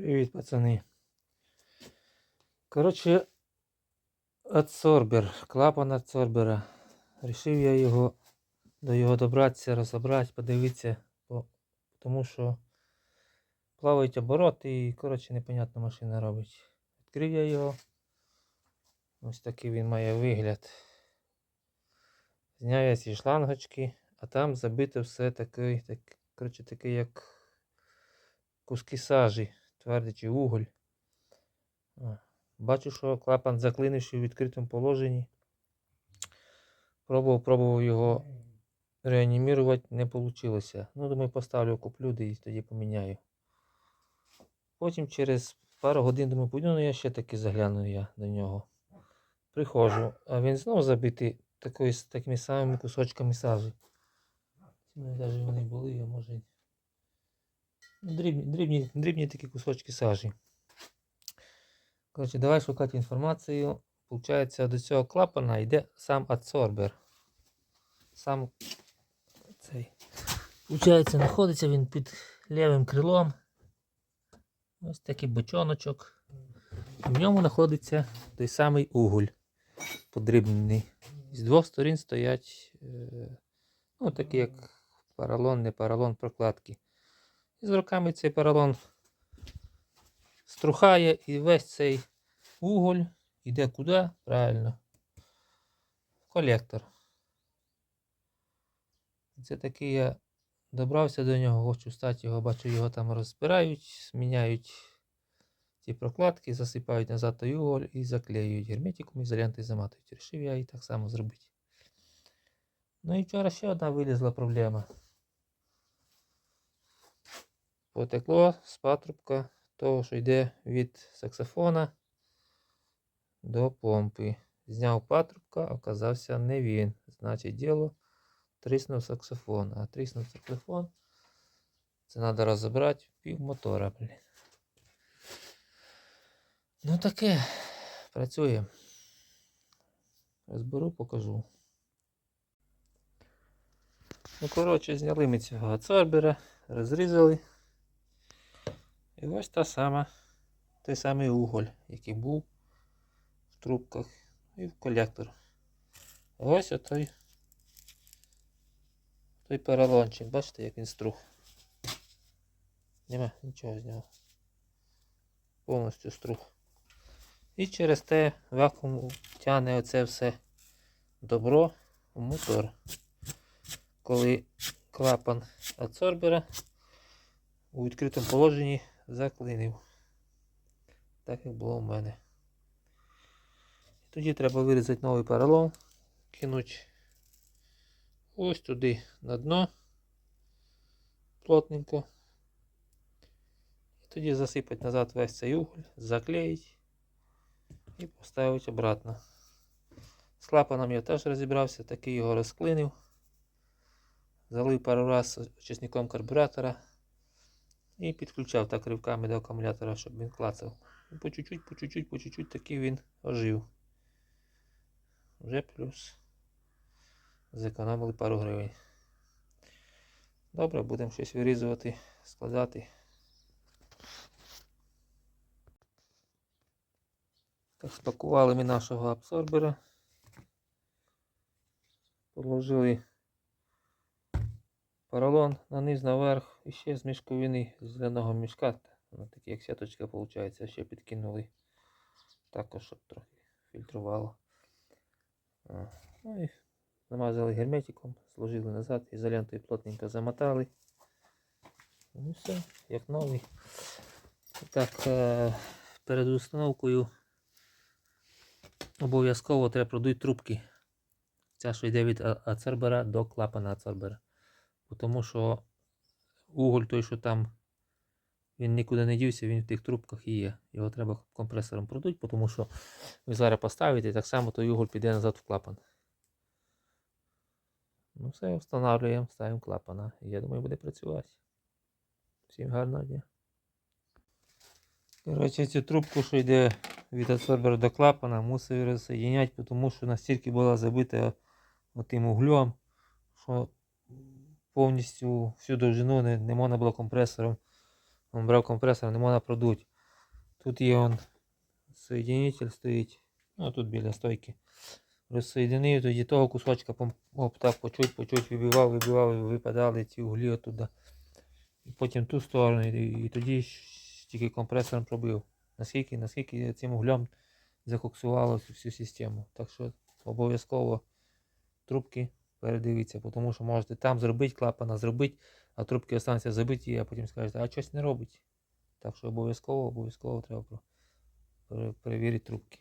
Привіт, пацани. Коротше, адсорбер, клапан адсорбера. Рішив я його до його добратися, розібрати, подивитися, бо, тому що плавають обороти і, коротше, непонятна машина робить. Відкрив я його. Ось такий він має вигляд. Зняв я ці шлангочки, а там забито все таке, так, коротше, таке, як куски сажі, твердий уголь. Бачу, що клапан заклинивши в відкритому положенні. Пробував, пробував його реанімірувати, не вийшло. Ну, думаю, поставлю, куплю і тоді поміняю. Потім через пару годин думаю, піду, ну я ще таки загляну я до нього. Приходжу, а він знову забитий такими самими кусочками сажі. Навіть вони були, а може. Дрібні, дрібні, дрібні такі кусочки сажі. Коротше, давай шукати інформацію. Получається, до цього клапана йде сам адсорбер. Сам цей. Получається, знаходиться він під лівим крилом. Ось такий бочоночок. В ньому знаходиться той самий уголь подрібнений. З двох сторін стоять е, ну, такі як поролон, не поролон прокладки. І з роками цей поролон струхає і весь цей уголь йде куди? Правильно. В колектор. Це такий я добрався до нього, хочу стати його, бачу, його там розбирають, зміняють ці прокладки, засипають назад той уголь і заклеюють герметиком, ізолянтою заматують. Рішив я і так само зробити. Ну і вчора ще одна вилізла проблема. Потекло з патрубка того, що йде від саксофона до помпи. Зняв патрубка, оказався не він. Значить, діло тріснув саксофон. А тріснув саксофон. Це треба розібрати пів мотора, блін. Ну таке. Працює. Розберу, покажу. Ну, коротше, зняли ми цього адсорбера, розрізали. І ось та сама, той самий уголь, який був в трубках і в колектор. Ось отой той поролончик. Бачите, як він струх. Нема нічого з нього. Повністю струх. І через те вакуум тягне оце все добро в мотор. Коли клапан адсорбера у відкритому положенні заклинив. Так як було в мене. Тоді треба вирізати новий поролон, кинути ось туди на дно плотненько. І тоді засипати назад весь цей уголь, заклеїти і поставити обратно. З клапаном я теж розібрався, такий його розклинив. Залив пару раз очисником карбюратора і підключав так ривками до акумулятора, щоб він клацав. І по чуть-чуть, по чуть-чуть, по чуть-чуть такий він ожив. Вже плюс. Зекономили пару гривень. Добре, будемо щось вирізувати, складати. Так, спакували ми нашого абсорбера. Положили поролон на низ наверх і ще з мішковини з зеленого мішка. Воно таке як сіточка виходить, ще підкинули також, щоб трохи фільтрувало. Ну і намазали герметиком, сложили назад, ізолентою плотненько замотали. Ну все, як новий. Так, е, перед установкою обов'язково треба продуть трубки. Ця, що йде від ацербера до клапана ацербера. Тому що уголь той, що там, він нікуди не дівся, він в тих трубках і є. Його треба компресором продуть, тому що ви зараз поставите, і так само той уголь піде назад в клапан. Ну все, встановлюємо, ставимо клапана. Я думаю, буде працювати. Всім гарного дня. Коротше, цю трубку, що йде від адсорбера до клапана, мусив розсоєдняти, тому що настільки була забита тим углем, що повністю всю довжину не, не можна було компресором. Він брав компресор, не можна продуть. Тут є он соєдинитель стоїть. Ну тут біля стойки. Розсоєдинив тоді того кусочка оп, так по чуть, по чуть вибивав, вибивав, випадали ці углі оттуда. І потім ту сторону, і, і тоді тільки компресором пробив. Наскільки, наскільки цим углем закоксувало всю систему. Так що обов'язково трубки передивіться, тому що можете там зробити клапана, зробити, а трубки остануться забиті, а потім скажете, а щось не робить. Так що обов'язково, обов'язково треба перевірити трубки.